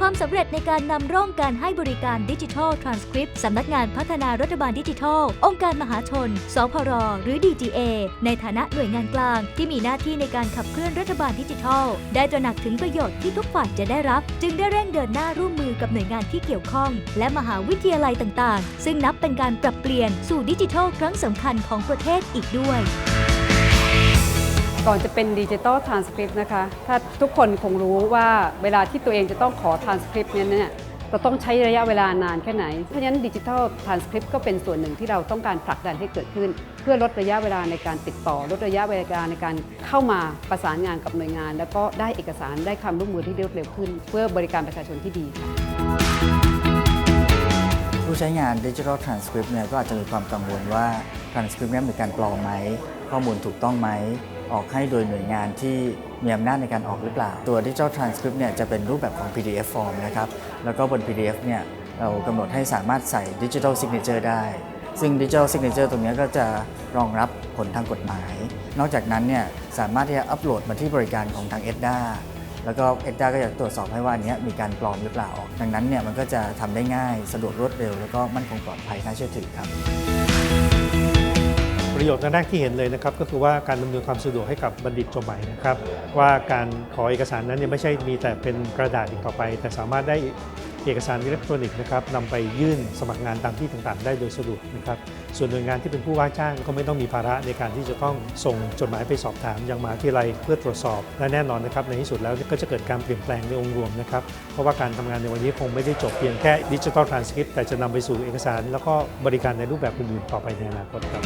ความสำเร็จในการนำร่องการให้บริการดิจิทัลทรานสคริปต์สำนักงานพัฒนารัฐบาลดิจิทัล องค์การมหาชน สพร หรือ DGA ในฐานะหน่วยงานกลาง ที่มีหน้าที่ในการขับเคลื่อนรัฐบาลดิจิทัล ได้ตระหนักถึงประโยชน์ที่ทุกฝ่ายจะได้รับ จึงได้เร่งเดินหน้าร่วมมือกับหน่วยงานที่เกี่ยวข้อง และมหาวิทยาลัยต่างๆ ซึ่งนับเป็นการปรับเปลี่ยนสู่ดิจิทัลครั้งสำคัญของประเทศอีกด้วย ก่อนจะเป็นดิจิ t a ลทรานสคริปต์นะคะ ถ้าทุกคนคงรู้ว่าเวลาที่ตัวเองจะต้องขอทรานสคริปต์เนี่ยเราต้องใช้ระยะเวลานานแค่ไหน เพราะฉะนั้นดิจิ t a ลทรานสคริปต์ก็เป็นส่วนหนึ่งที่เราต้องการผลักดันให้เกิดขึ้น เพื่อลดระยะเวลาในการติดต่อ ลดระยะเวลาในการเข้ามาประสานงานกับหน่วยงาน แล้วก็ได้เอกสารได้ความร่วมมือที่รวดเร็วขึ้น เพื่อบริการประชาชนที่ดีค่ะผู้ใช้งาน Digital Transcript เนี่ยก็อาจจะมีความกังวลว่า Transcript เนี่ยมีการปลอมไหมข้อมูลถูกต้องไหม ออกให้โดยหน่วยงานที่มีอำนาจในการออกหรือเปล่า ตัว Digital Transcript เนี่ยจะเป็นรูปแบบของ PDF form นะครับ แล้วก็บน PDF เนี่ยเรากำหนดให้สามารถใส่ Digital Signature ได้ ซึ่ง Digital Signature ตรงนี้ก็จะรองรับผลทางกฎหมาย นอกจากนั้นเนี่ยสามารถที่จะอัปโหลดมาที่บริการของทาง EDDA แล้วก็เอ็ดด้าก็จะตรวจสอบให้ว่าอันเนี้ยมีการปลอมหรือเปล่า ดังนั้นเนี่ยมันก็จะทำได้ง่าย สะดวกรวดเร็ว แล้วก็มั่นคงปลอดภัยน่าเชื่อถือครับ ประโยชน์แรกที่เห็นเลยนะครับก็คือว่าการดำนินความสะดวกให้กับบัณฑิตจบใหม่นะครับว่าการขอเอกสารนั้นเนี่ยไม่ใช่มีแต่เป็นกระดาษอีกต่อไป แต่สามารถได้เอกสารอิเล็กทรอนิกส์นะครับนำไปยื่นสมัครงานตามที่ต่างๆ ได้โดยสะดวกนะครับส่วนหน่วยงานที่เป็นผู้ว่าจ้างก็ไม่ต้องมีภาระในการที่จะต้องส่งจดหมายไปสอบถามยังมหาวิทยาลัยเพื่อตรวจสอบและแน่นอนนะครับในที่สุดแล้วก็จะเกิดการเปลี่ยนแปลงในองค์รวมนะครับเพราะว่าการทำงานในวันนี้คงไม่ได้จบเพียงแค่ดิจิทัลทรานสคริปต์แต่จะนำไปสู่เอกสาร แล้วก็บริการในรูปแบบอื่นๆต่อไปในอนาคตครับ